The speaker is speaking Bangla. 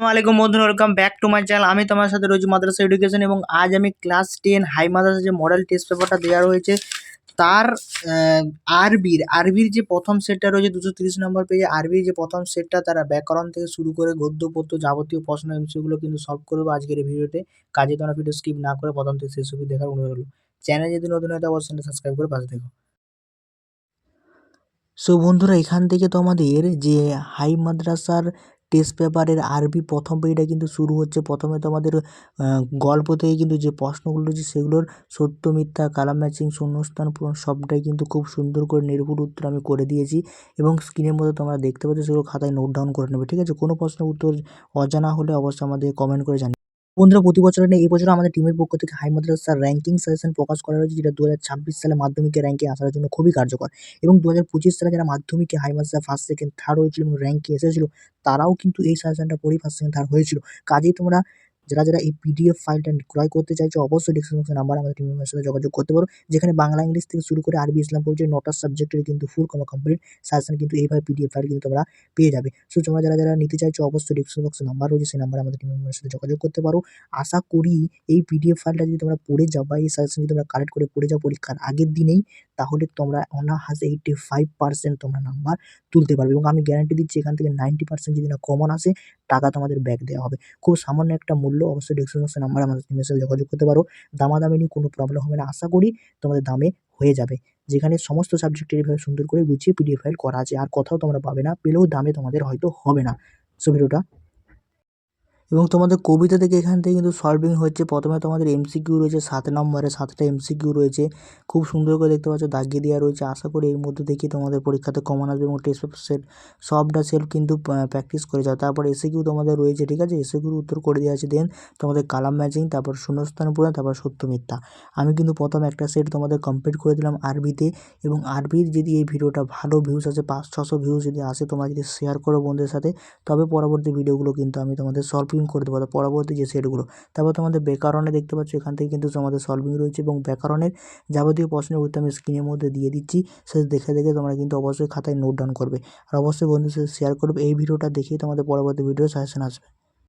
আসসালামু আলাইকুম বন্ধুরা welcome back to my channel আমি তোমার সাথে রয়েছি মাদ্রাসা এডুকেশন এবং আজ আমি ক্লাস টেন হাই মাদ্রাসা যে মডেল টেস্ট পেপারটা দেওয়া রয়েছে, তার আরবির আরবির যে প্রথম সেটটা রয়েছে দুশো তিরিশ নম্বর পেজে আরবির যে প্রথম সেটটা তারা ব্যাকরণ থেকে শুরু করে গদ্য পদ্য যাবতীয় প্রশ্ন এমসিগুলো কিন্তু সলভ করব আজকের এই ভিডিওতে। কাজে তোমরা ভিডিও স্কিপ না করে প্রথম থেকে শেষ অবধি দেখার অনুরোধ হলো চ্যানেল যদি নতুন হয় তো অবশ্যই সাবস্ক্রাইব করে পাশে দেখো সো বন্ধুরা, এখান থেকে তোমাদের যে হাই মাদ্রাসার টেস্ট পেপারের আরবি প্রথম পেজটা কিন্তু শুরু হচ্ছে। প্রথমে তোমাদের গল্প থেকে কিন্তু যে প্রশ্নগুলো রয়েছে সেগুলোর সত্য, মিথ্যা কালাম ম্যাচিং শূন্যস্থান পূরণ সবটাই কিন্তু খুব সুন্দর করে নির্ভুল উত্তর আমি করে দিয়েছি এবং স্ক্রিনের মধ্যে তোমরা দেখতে পাচ্ছ সেগুলো খাতায় নোট ডাউন করে নেবে, ঠিক আছে? কোনো প্রশ্নের উত্তর অজানা হলে অবশ্যই আমাদের কমেন্ট করে জানিয়ে বন্ধুরা, প্রতি বছর নিয়ে এই বছর আমাদের টিমের পক্ষ থেকে হাই মাদ্রাসার র্যাঙ্কিং সাজেশন প্রকাশ করা হয়েছে, যেটা দু হাজার ছাব্বিশ সালে মাধ্যমিকের র্যাঙ্কে আসার জন্য খুবই কার্যকর। এবং দু হাজার পঁচিশ সালে যারা মাধ্যমিকে হাই মাদ্রাসা ফার্স্ট সেকেন্ড থার্ড হয়েছিল এবং র্যাঙ্কে এসেছিল, তারাও কিন্তু এই সাজেশনটা পড়েই ফার্স্ট সেকেন্ড থার্ড হয়েছিল। কাজেই তোমরা যারা যারা এই পিডিএফ ফাইলটা ক্রয় করতে চাইছো, অবশ্যই ডিসক্রিপশন নাম্বার আমাদের টিম মেম্বারের সাথে যোগাযোগ করতে পারো। যেখানে বাংলা, ইংলিশ থেকে শুরু করে আরবি, ইসলাম পর্যন্ত নটা সাবজেক্টের কিন্তু ফুল কোনো কমপ্লিট সাজেশন কিন্তু এইভাবে পিডিএফ ফাইল কিন্তু তোমরা পেয়ে যাবে। সো তোমরা যারা যারা নিতে চাইছো, অবশ্যই ডিসক্রিপশন বক্সে নাম্বার রয়েছে, সেই নাম্বারে আমাদের টিম মেম্বারের সাথে যোগাযোগ করতে পারো। আশা করি এই পিডিএফ ফাইলটা যদি তোমরা পড়ে যাও বা এই সাজেশন যদি তোমরা কালেক্ট করে পড়ে যাও পরীক্ষার আগের দিনেই, তাহলে তোমরা অনাহাসে এইটটি ফাইভ পার্সেন্ট তোমরা নাম্বার তুলতে পারবে এবং আমি গ্যারান্টি দিচ্ছি এখান থেকে নাইনটি পার্সেন্ট যদি না কমন আসে, টাকা তোমাদের ব্যাক দেওয়া হবে। খুব সামান্য একটা মূল্য অবশ্যই ডিসক্রিপশন নাম্বার আমাদের টিমের যোগাযোগ করতে পারো। দামাদামি নিয়ে কোনো প্রবলেম হবে না। আশা করি তোমাদের দামে হয়ে যাবে। যেখানে সমস্ত সাবজেক্টের এইভাবে সুন্দর করে গুছিয়ে পিডিএফ ফাইল করা আছে, আর কোথাও তোমরা পাবে না। পেলেও দামে তোমাদের হয়তো হবে না। সো ভিডিওটা এবং তোমাদের কবিতা থেকে এখান থেকে কিন্তু সলভিং হচ্ছে। প্রথমে তোমাদের এমসিকিউ রয়েছে, সাত নম্বরে সাতটা এমসিকিউ রয়েছে। খুব সুন্দর করে দেখতে পাচ্ছ দাগিয়ে দেওয়া রয়েছে। আশা করি এর মধ্যে থেকে তোমাদের পরীক্ষাতে কমন আসবে এবং টেস্ট পেপার সেট সবটা সেলফ কিন্তু প্র্যাকটিস করে যাও। তারপর এসিকিউ তোমাদের রয়েছে, ঠিক আছে? এসিকিউর উত্তর করে দেওয়া আছে। দেন তোমাদের কালাম ম্যাচিং তারপর শূন্যস্থান পূরণ, তারপর সত্য মিথ্যা। আমি কিন্তু প্রথম একটা সেট তোমাদের কমপ্লিট করে দিলাম আরবিতে এবং আরবির যদি এই ভিডিওটা ভালো ভিউজ আসে, পাঁচ, ছশো ভিউজ যদি আসে, তোমরা যদি শেয়ার করো বন্ধুদের সাথে, তবে পরবর্তী ভিডিওগুলো কিন্তু আমি তোমাদের সলভিং করে দেবো পরবর্তী যে সেটগুলো তারপর তোমাদের ব্যাকরণে দেখতে পাচ্ছ, এখান থেকে কিন্তু তোমাদের সলভিং রয়েছে এবং ব্যাকরণের যাবতীয় প্রশ্নের উত্তর আমি স্ক্রিনের মধ্যে দিয়ে দিচ্ছি। সে দেখে দেখে তোমরা কিন্তু অবশ্যই খাতায় নোট ডাউন করবে। আর অবশ্যই বন্ধুদের শেয়ার করবে। এই ভিডিওটা দেখেই তোমাদের পরবর্তী ভিডিও সাজেশন আসবে।